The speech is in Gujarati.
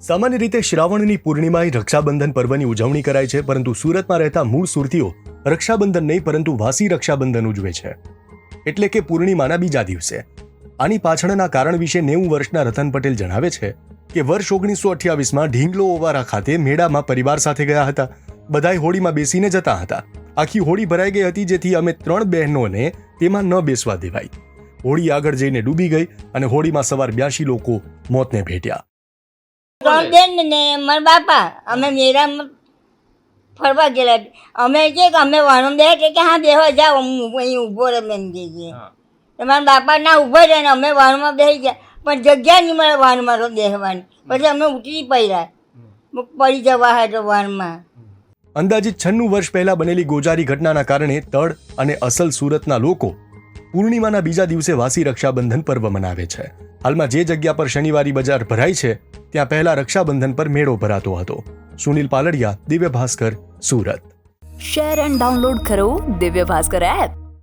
સામાન્ય રીતે શ્રાવણની પૂર્ણિમાએ રક્ષાબંધન પર્વની ઉજવણી કરાય છે, પરંતુ સુરતમાં રહેતા મૂળ સુરતીઓ રક્ષાબંધન નહીં, પરંતુ વાસી રક્ષાબંધન ઉજવે છે. એટલે કે પૂર્ણિમાના બીજા દિવસે. આની પાછળના કારણ વિશે નેવું વર્ષના રતન પટેલ જણાવે છે કે વર્ષ ઓગણીસો અઠ્યાવીસમાં ઢીંગલો ઓવારા ખાતે મેળામાં પરિવાર સાથે ગયા હતા. બધાય હોળીમાં બેસીને જતા હતા. આખી હોળી ભરાઈ ગઈ હતી, જેથી અમે ત્રણ બહેનોને તેમાં ન બેસવા દેવાઈ હોળી આગળ જઈને ડૂબી ગઈ અને હોળીમાં સવાર બ્યાસી લોકો મોતને ભેટ્યા. ત્રણ બેન ને મારા બાપા. અમે મેરા ફરવા ગયેલા. અમે કે કે અમે વાણું બે કે હા બેહવા જાઓ હું અહીં ઊભો રહે એમ કે મારા બાપા ના ઊભો રહે ને અમે વાણમાં બેસી ગયા. પણ જગ્યા નહીં મળે વાનમાં તો બેસવાની પછી અમે ઉતરી પડ્યા. પડી જવા હતો વાણમાં અંદાજિત છન્નું વર્ષ પહેલા બનેલી ગોજારી ઘટનાના કારણે તળ અને અસલ સુરતના લોકો પૂર્ણિમાના બીજા દિવસે વાસી રક્ષાબંધન પર્વ મનાવે છે. હાલમાં જે જગ્યા પર શનિવારી બજાર ભરાય છે, ત્યાં પહેલા રક્ષાબંધન પર મેળો ભરાતો હતો. Sunil Paldiya, Divya Bhaskar, Surat. Share and download કરો દિવ્ય ભાસ્કર એપ.